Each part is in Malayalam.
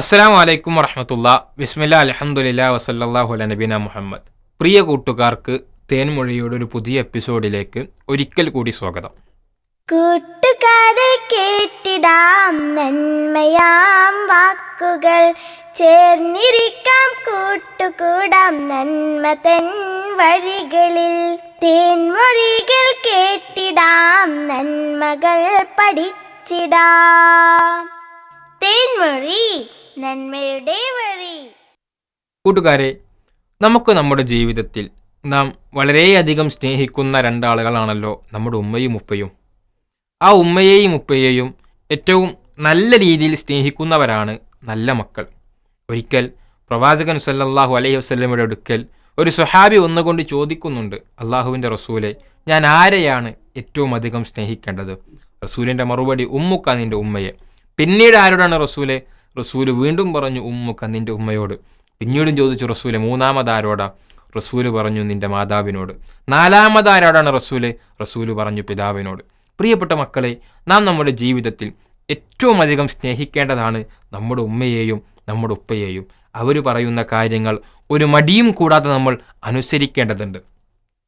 അസ്സാം വലൈക്കും വറഹമത്തുള്ള. ബിസ്മില്ല അലഹമുല്ല വസല്ലാഹു അല നബീന മുഹമ്മദ്. പ്രിയ കൂട്ടുകാർക്ക് തേൻമൊഴിയുടെ ഒരു പുതിയ എപ്പിസോഡിലേക്ക് ഒരിക്കൽ കൂടി സ്വാഗതം. കൂട്ടുകാരെ കേട്ടിടാം നന്മയാം വാക്കുകൾ. ചേർന്നിരിക്കാം കൂട്ടുകൂടാം നന്മ തൻ വഴികളിൽ. തേൻമൊഴികൾ കേട്ടിടാം നന്മകൾ പഠിച്ചിടാം. തേൻമൊഴി നന്മയുടെ വഴി. കൂട്ടുകാരെ നമുക്ക് നമ്മുടെ ജീവിതത്തിൽ നാം വളരെയധികം സ്നേഹിക്കുന്ന രണ്ടാളുകളാണല്ലോ നമ്മുടെ ഉമ്മയും ഉപ്പയും. ആ ഉമ്മയെയും ഉപ്പയെയും ഏറ്റവും നല്ല രീതിയിൽ സ്നേഹിക്കുന്നവരാണ് നല്ല മക്കൾ. ഒരിക്കൽ പ്രവാചകൻ സല്ലല്ലാഹു അലൈഹി വസല്ലമയുടെ അടുക്കൽ ഒരു സുഹാബി ഒന്നുകൊണ്ട് ചോദിക്കുന്നുണ്ട് അള്ളാഹുവിന്റെ റസൂലെ ഞാൻ ആരെയാണ് ഏറ്റവും അധികം സ്നേഹിക്കേണ്ടത്? റസൂലിന്റെ മറുപടി ഉമ്മുക്ക നിന്റെ ഉമ്മയെ. പിന്നീട് ആരോടാണ് റസൂലെ? റസൂൽ വീണ്ടും പറഞ്ഞു ഉമ്മുക്ക നിന്റെ ഉമ്മയോട്. പിന്നീടും ചോദിച്ചു റസൂലെ മൂന്നാമതാരോടാ? റസൂൽ പറഞ്ഞു നിന്റെ മാതാവിനോട്. നാലാമതാരോടാണ് റസൂലെ? റസൂൽ പറഞ്ഞു പിതാവിനോട്. പ്രിയപ്പെട്ട മക്കളെ നാം നമ്മുടെ ജീവിതത്തിൽ ഏറ്റവും അധികം സ്നേഹിക്കേണ്ടതാണ് നമ്മുടെ ഉമ്മയെയും നമ്മുടെ ഉപ്പയെയും. അവർ പറയുന്ന കാര്യങ്ങൾ ഒരു മടിയും കൂടാതെ നമ്മൾ അനുസരിക്കേണ്ടതുണ്ട്.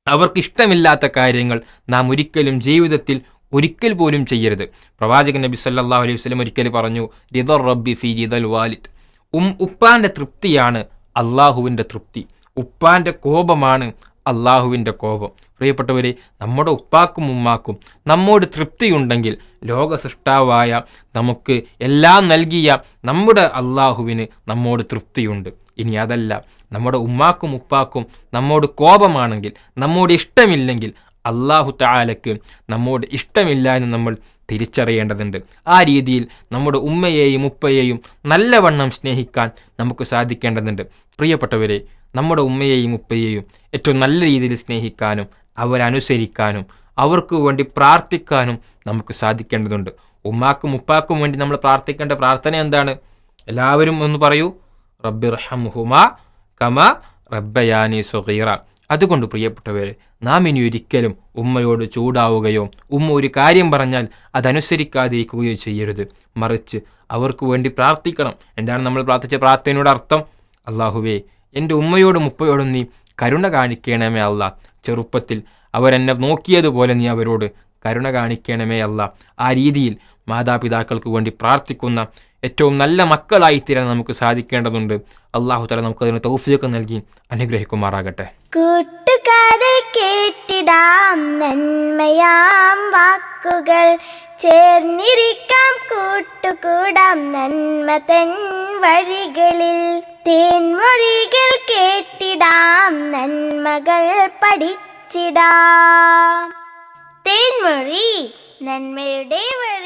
അവർക്കിഷ്ടമില്ലാത്ത കാര്യങ്ങൾ നാം ഒരിക്കലും ജീവിതത്തിൽ ഒരിക്കൽ പോലും ചെയ്യരുത്. പ്രവാചകൻ നബി സല്ലല്ലാഹു അലൈഹി വസ്ലം ഒരിക്കൽ പറഞ്ഞു റിദർ റബ്ബി ഫി റിദൽ വാലിദ്. ഉം ഉപ്പാന്റെ തൃപ്തിയാണ് അള്ളാഹുവിന്റെ തൃപ്തി. ഉപ്പാന്റെ കോപമാണ് അള്ളാഹുവിന്റെ കോപം. പ്രിയപ്പെട്ടവരെ നമ്മുടെ ഉപ്പാക്കും ഉമ്മാക്കും നമ്മോട് തൃപ്തിയുണ്ടെങ്കിൽ ലോക സൃഷ്ടാവായ നമുക്ക് എല്ലാം നൽകിയ നമ്മുടെ അള്ളാഹുവിന് നമ്മോട് തൃപ്തിയുണ്ട്. ഇനി അതല്ല. നമ്മുടെ ഉമ്മാക്കും ഉപ്പാക്കും നമ്മോട് കോപമാണെങ്കിൽ നമ്മോട് ഇഷ്ടമില്ലെങ്കിൽ അള്ളാഹു താലക്ക് നമ്മോട് ഇഷ്ടമില്ല എന്ന് നമ്മൾ തിരിച്ചറിയേണ്ടതുണ്ട്. ആ രീതിയിൽ നമ്മുടെ ഉമ്മയെയും ഉപ്പയെയും നല്ലവണ്ണം സ്നേഹിക്കാൻ നമുക്ക് സാധിക്കേണ്ടതുണ്ട്. പ്രിയപ്പെട്ടവരെ നമ്മുടെ ഉമ്മയെയും ഉപ്പയെയും ഏറ്റവും നല്ല രീതിയിൽ സ്നേഹിക്കാനും അവരനുസരിക്കാനും അവർക്ക് വേണ്ടി പ്രാർത്ഥിക്കാനും നമുക്ക് സാധിക്കേണ്ടതുണ്ട്. ഉമ്മാക്കും ഉപ്പാക്കും വേണ്ടി നമ്മൾ പ്രാർത്ഥിക്കേണ്ട പ്രാർത്ഥന എന്താണ്? എല്ലാവരും ഒന്ന് പറയൂ. റബ്ബിർഹംഹുമ കമ റബ്ബയാനി സുഗീറ. അതുകൊണ്ട് പ്രിയപ്പെട്ടവരെ നാം ഇനി ഒരിക്കലും ഉമ്മയോട് ചൂടാവുകയോ ഉമ്മ ഒരു കാര്യം പറഞ്ഞാൽ അതനുസരിക്കാതിരിക്കുകയോ ചെയ്യരുത്. മറിച്ച് അവർക്ക് വേണ്ടി പ്രാർത്ഥിക്കണം. എന്താണ് നമ്മൾ പ്രാർത്ഥിച്ച പ്രാർത്ഥനയുടെ അർത്ഥം? അള്ളാഹുവേ എന്റെ ഉമ്മയോടും ഉപ്പയോടും നീ കരുണ കാണിക്കണമേ അല്ല. ചെറുപ്പത്തിൽ അവരെന്നെ നോക്കിയതുപോലെ നീ അവരോട് കരുണ കാണിക്കണമേ അല്ല. ആ രീതിയിൽ മാതാപിതാക്കൾക്ക് വേണ്ടി പ്രാർത്ഥിക്കുന്ന ഏറ്റവും നല്ല മക്കളായി തീരാൻ നമുക്ക് സാധിക്കേണ്ടതുണ്ട്. അള്ളാഹു തല നമുക്ക് അതിന് തൗഫിയൊക്കെ നൽകി അനുഗ്രഹിക്കുമാറാകട്ടെ. കൂട്ടുകാരെ കേട്ടിടാം നന്മയാം വാക്കുകൾ. ചേർന്നിരിക്കാം കൂട്ടുകൂടാം നന്മ തൻ വഴികളിൽ. തേൻമൊഴികൾ കേട്ടിടാം നന്മകൾ പഠിച്ചിടാം. തേൻമൊഴി നന്മയുടെ വഴി